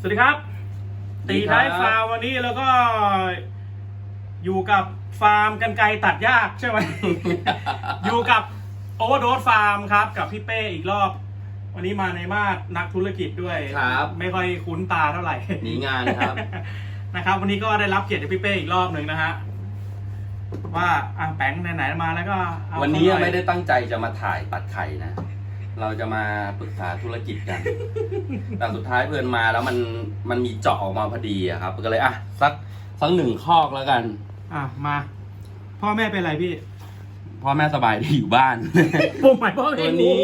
สวัสดีครับ ตีท้ายฟาร์มวันนี้แล้วก็อยู่กับฟาร์มกันไกรตัดยากใช่ไหม อยู่กับโอเวอร์โดสฟาร์มครับ กับพี่เป้อีกรอบ วันนี้มาในมาดนักธุรกิจด้วยครับ ไม่ค่อยคุ้นตาเท่าไหร่หนีงานครับนะครับ วันนี้ก็ได้รับเกียรติจากพี่เป้อีกรอบหนึ่งนะฮะว่าอะแปงไหนๆมาแล้วก็เอาวันนี้สักหอยไม่ได้ตั้งใจจะมาถ่ายตัดไข่นะ เราจะมาปรึกษาธุรกิจกัน แต่สุดท้ายเพื่อนมาแล้วมันมันมีเจาะออกมาพอดีอะครับ ก็เลยอะสักสักหนึ่งคอกแล้วกัน อะมา พ่อแม่เป็นไรพี่ พ่อแม่สบายดีอยู่บ้าน ผมหมายพ่อเอตัวงนี้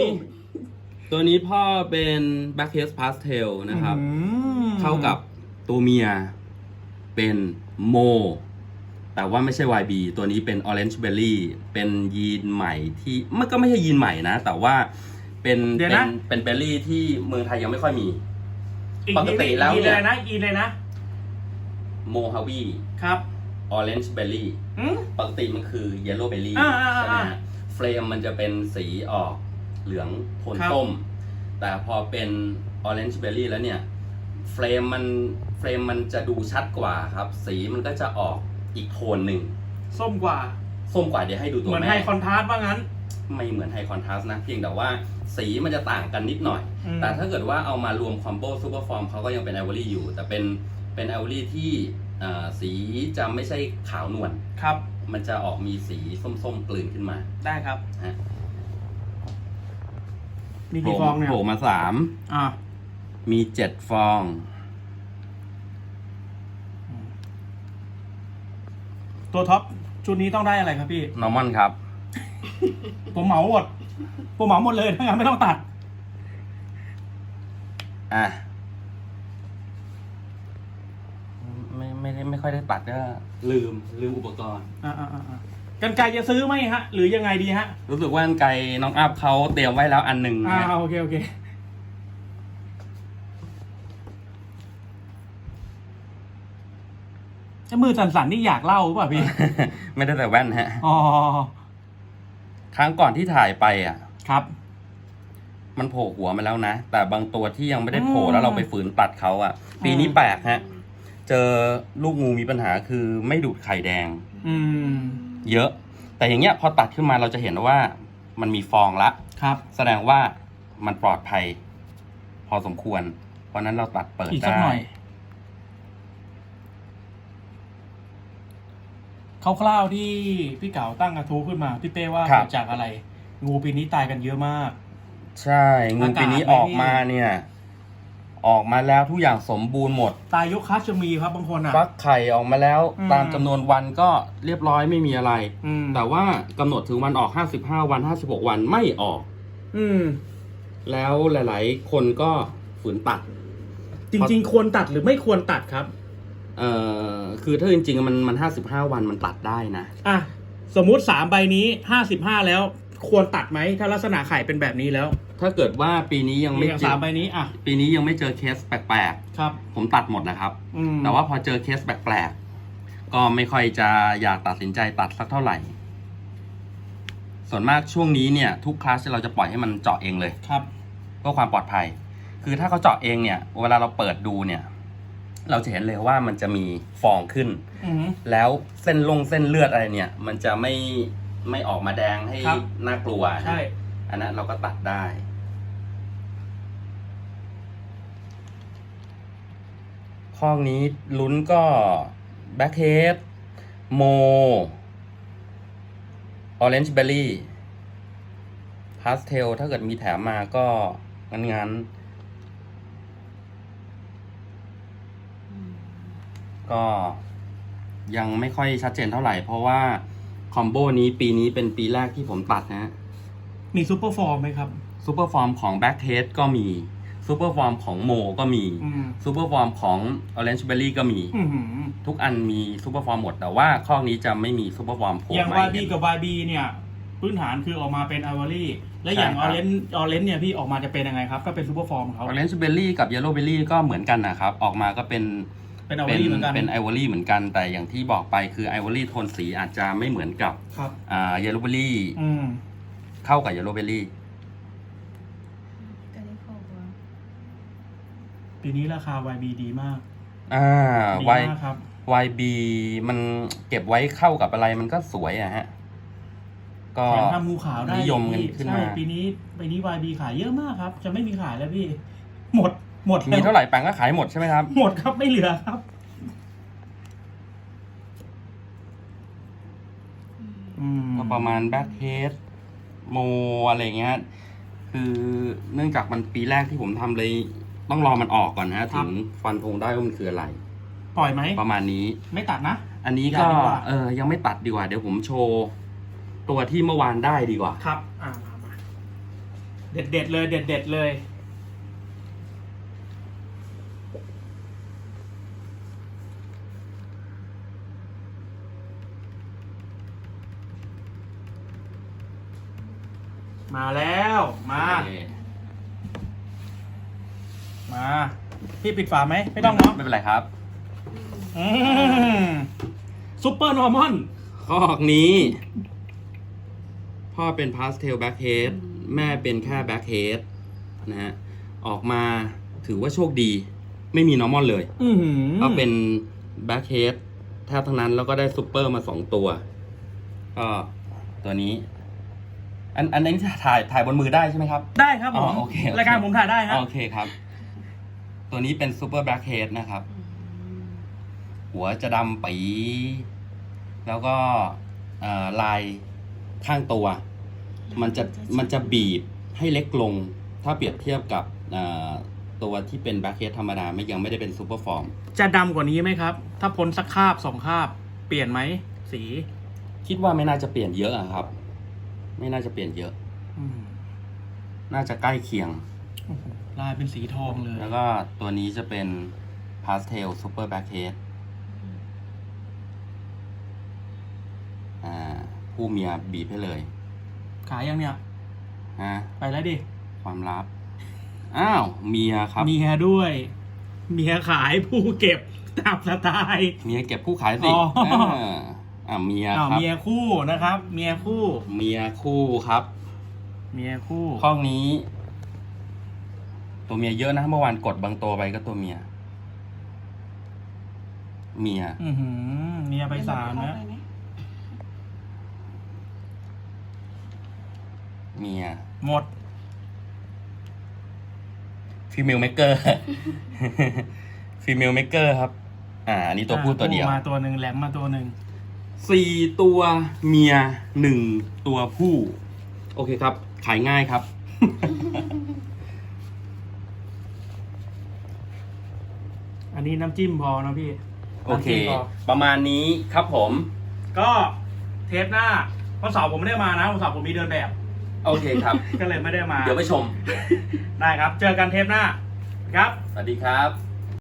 ตัวนี้พ่อเป็น Black h a s Pastel นะครับ อืมเข้ากับตัวเมียเป็นโม แต่ว่าไม่ใช่ YB ตัวนี้เป็น Orange Berry เป็นยีนใหม่ที่มันก็ไม่ใช่ยีนใหม่นะ แต่ว่า เป็นเดี๋ยวเป็นะ นเป็นเบอร์รี่ที่เมืองไทยยังไม่ค่อยมี อีกปกติแล้วอีเนี่ย เลยนะอีเลยนะโมฮาวีครับ Orange Berry อืม ปกติมันคือ Yellow Berry อ่าอ่าอ่าใช่ไหมฮะเฟรมมันจะเป็นสีออกเหลืองโทนครับ ส้ม แต่พอเป็น Orange Berry แล้วเนี่ยเฟรมมันเฟรมมันจะดูชัดกว่าครับ สีมันก็จะออกอีกโทนหนึ่งส้มกว่า ส้มกว่าเดี๋ยวให้ดูตัวเหมือนแม่ไฮคอนทราสต์ว่างั้น ไม่เหมือนไฮคอนทราสต์นะ เพียงแต่ว่าสีมันจะต่างกันนิดหน่อย อืม แต่ถ้าเกิดว่าเอามารวมคอมโบซูเปอร์ฟอร์มเขาก็ยังเป็นไอวอรี่อยู่ แต่เป็นเป็นไอวอรี่ที่อ่าสีจะไม่ใช่ขาวนวลครับมันจะออกมีสีส้มๆกลืนขึ้นมาได้ครับ ฮะมีกี่ฟองเนี่ยโผล่มาสามอ่ามีเจ็ดฟอง ตัวท็อปชุดนี้ต้องได้อะไรครับพี่ นอร์มอนครับ ผมเหมาหมด ผมเหมาหมดเลยถ้างั้นไม่ต้องตัด อะ ไม่ไม่ได้ไม่ค่อยได้ตัดก็ลืมลืมอุปกรณ์ อ่าอ่าอ่าอ่ากันไกรจะซื้อไหมฮะ หรือยังไงดีฮะ รู้สึกว่ากรรไกรน้องอัพเขาเตรียมไว้แล้วอันหนึ่งอ่านะโอเคโอเคจะมือสั่นๆนี่อยากเล่าหรือเปล่าพี่ ไม่ได้แต่แว่นฮะ อ๋อ ครั้งก่อนที่ถ่ายไปอะ ครับ มันโผล่หัวมาแล้วนะ แต่บางตัวที่ยังไม่ได้โผล่อืมแล้วเราไปฝืนตัดเขาอะ ปีนี้อืมแปลกฮะ เจอลูกงูมีปัญหาคือไม่ดูดไข่แดง อืม เยอะ แต่อย่างเงี้ยพอตัดขึ้นมาเราจะเห็นว่ามันมีฟองละ ครับ แสดงว่ามันปลอดภัย พอสมควร เพราะฉะนั้นเราตัดเปิดอีกสักได้ หน่อย คร่าวๆที่พี่เก๋าตั้งกระทู้ขึ้นมา พี่เป้ว่าครับ เกิดจากอะไร งูปีนี้ตายกันเยอะมาก ใช่งูอากาศปีนี้ไหมออกพี่มาเนี่ย ออกมาแล้วทุกอย่างสมบูรณ์หมด ตายยกคัสจะมีครับบางคนอะ ฟักไข่ออกมาแล้ว อืม ตามจำนวนวันก็เรียบร้อยไม่มีอะไร อืมแต่ว่ากำหนดถึงวันออก 55 วัน 56 วันไม่ออก อืม แล้วหลาย ๆ คนก็ฝืนตัด จริงๆ ควรตัดหรือไม่ควรตัดครับ เอ่อคือถ้าจริงๆมันมัน55วันมันตัดได้นะ อะสมมุติสามใบนี้ห้าสิบห้าแล้ว ควรตัดไหมถ้าลักษณะไข่เป็นแบบนี้แล้วถ้าเกิดว่าปีนี้ยังไม่อย่างเจสาอมใบนี้อะปีนี้ยังไม่เจอเคสแปลกครับ ๆ ผมตัดหมดนะครับ อืมแต่ว่าพอเจอเคสแปลกๆ ก็ไม่ค่อยจะอยากตัดสินใจตัดสักเท่าไหร่ ส่วนมากช่วงนี้เนี่ย ทุกคลาสเราจะปล่อยให้มันเจาะเองเลย ครับ เพื่อความปลอดภัย คือถ้าเขาเจาะเองเนี่ย เวลาเราเปิดดูเนี่ย เราจะเห็นเลยว่ามันจะมีฟองขึ้น อืม แล้วเส้นลงเส้นเลือดอะไรเนี่ย มันจะไม่ไม่ออกมาแดงให้ครับ น่ากลัวนะใช่ อันนั้นเราก็ตัดได้ ข้อนี้ลุ้นก็แบ็คเฮดโมออเรนจ์เบอร์รี่พาสเทลถ้าเกิดมีแถมมาก็งั้นงั้นๆ ก็ยังไม่ค่อยชัดเจนเท่าไหร่ เพราะว่าคอมโบนี้ปีนี้เป็นปีแรกที่ผมตัดนะฮะมีซูเปอร์ฟอร์มไหมครับ ซูเปอร์ฟอร์มของแบ็ k เ a s ก็มีซูเปอร์ฟอร์มของโมก็มีอืมซูเปอร์ฟอร์มของ Orange Berry ก็มี อืมทุกอันมีซูเปอร์ฟอร์มหมด แต่ว่าข้อนี้จะไม่มีซูเปอร์ฟอร์มโผล่อย่างมา วายบีกับวายบีเนี่ยพื้นฐานคือออกมาเป็นไอวอรี่ และอย่างใช่อครัอบ เรนออเรนเนี่ยพี่ออกมาจะเป็นยังไงครับ ก็เป็นซูเปอร์ฟอร์มของเขา Orange Berry กับ Yellow Berry ก็เหมือนกันนะครับ ออกมาก็เป็น เป็นไอวอเป็นรี่เหมือนกันเป็นไอวอรี่เหมือนกันแต่อย่างที่บอกไปคือไอวอรี่โทนสีอาจจะไม่เหมือนกับครับอ่า Yellow Berry อืมเข้ากับ Yellow Berry ก็ได้พอว่าปีนี้ราคา YB ดีมาก อ่าดี Y มากครับ YB มันเก็บไว้เข้ากับอะไรมันก็สวยอะฮะ ก็แถมทำงูขาวได้นิยมกันพี่ขึ้นใช่มาปีนี้ปีนี้ YB ขายเยอะมากครับ จะไม่มีขายแล้วพี่ หมด หมดมีแล้วเท่าไหร่แปลงก็ขายหมดใช่ไหมครับ หมดครับไม่เหลือครับ อืมก็ประมาณแบ็คเฮดโมอะไรเงี้ยคือเนื่องจากมันปีแรกที่ผมทำเลย ต้องรอมันออกก่อนนะฮะถึงฟันธงได้ว่ามันคืออะไร ปล่อยไหมประมาณนี้ ไม่ตัดนะ อันนี้อย่าก็ดีกว่า เออยังไม่ตัดดีกว่า เดี๋ยวผมโชว์ตัวที่เมื่อวานได้ดีกว่า ครับ อ่ามามาเด็ดเด็ดๆเลย เด็ดเด็ดๆเลย มาแล้ว มา มา พี่ปิดฝาไหม ไม่ต้องเนาะไม่เป็นไรครับ อืมซุปเปอร์นอร์มอนคอกนี้ พ่อเป็นพาสเทลแบ็คเฮดแม่เป็นแค่แบ็คเฮดนะฮะ ออกมาถือว่าโชคดี ไม่มีนอร์มอนเลย อือหือก็เป็นแบ็คเฮดแทบทั้งนั้นแล้วก็ได้ซูเปอร์มาสองตัว ก็ตัวนี้ อันอันนี้ถ่ายถ่ายบนมือได้ใช่ไหมครับ ได้ครับผมอ๋อโอเคโอเค รายการผมถ่ายได้ครับโอเคครับ ตัวนี้เป็นซูเปอร์แบ็คเฮดนะครับ หัวจะดำปีแล้วก็เอ่อลายข้างตัว มันจะมันจะบีบให้เล็กลง ถ้าเปรียบเทียบกับเอ่อตัวที่เป็นแบ็คเฮดธรรมดาไม่ยังไม่ได้เป็นซูเปอร์ฟอร์ม จะดำกว่านี้ไหมครับ ถ้าพ้นสักคาบสองคาบ เปลี่ยนไหมสี คิดว่าไม่น่าจะเปลี่ยนเยอะอะครับ ไม่น่าจะเปลี่ยนเยอะ อืมน่าจะใกล้เคียง โอ้โหลายเป็นสีทองเลยแล้วก็ตัวนี้จะเป็นพาสเทลซูเปอร์แบ็คเฮดอ่า ผู้เมียบีบให้เลย ขายยังเนี่ย ฮะ ไปแล้วดิความลับ อ้าว เมียครับ เมียด้วย เมียขายผู้เก็บตามสไตล์ เมียเก็บผู้ขายสิอ๋ออ่า อ่าเมียอ้าวครับ เมียคู่นะครับ เมียคู่ เมียคู่ครับ เมียคู่ห้องนี้ ตัวเมียเยอะนะเมื่อวานกดบางตัวไปก็ตัวเมีย เมีย อือหือเมียไปสามนะเมียหมด ฟีเมลเมกเกอร์ ฟีเมลเมกเกอร์ครับ อ่าอันนี้ตัวผู้ตัวเดียว มาตัวหนึ่งแหลมมาตัวหนึ่ง สี่ตัวเมียหนึ่งตัวผู้ โอเคครับ ขายง่ายครับ อันนี้น้ำจิ้มพอนะพี่โอเค น้ำจิ้มพอประมาณนี้ครับผม ก็เทปหน้าวันเสาร์ผมไม่ได้มานะวันเสาร์ผมมีเดินแบบ โอเคครับ ก็เลยไม่ได้มา เดี๋ยวไปชม ได้ครับ เจอกันเทปหน้าครับ สวัสดีครับ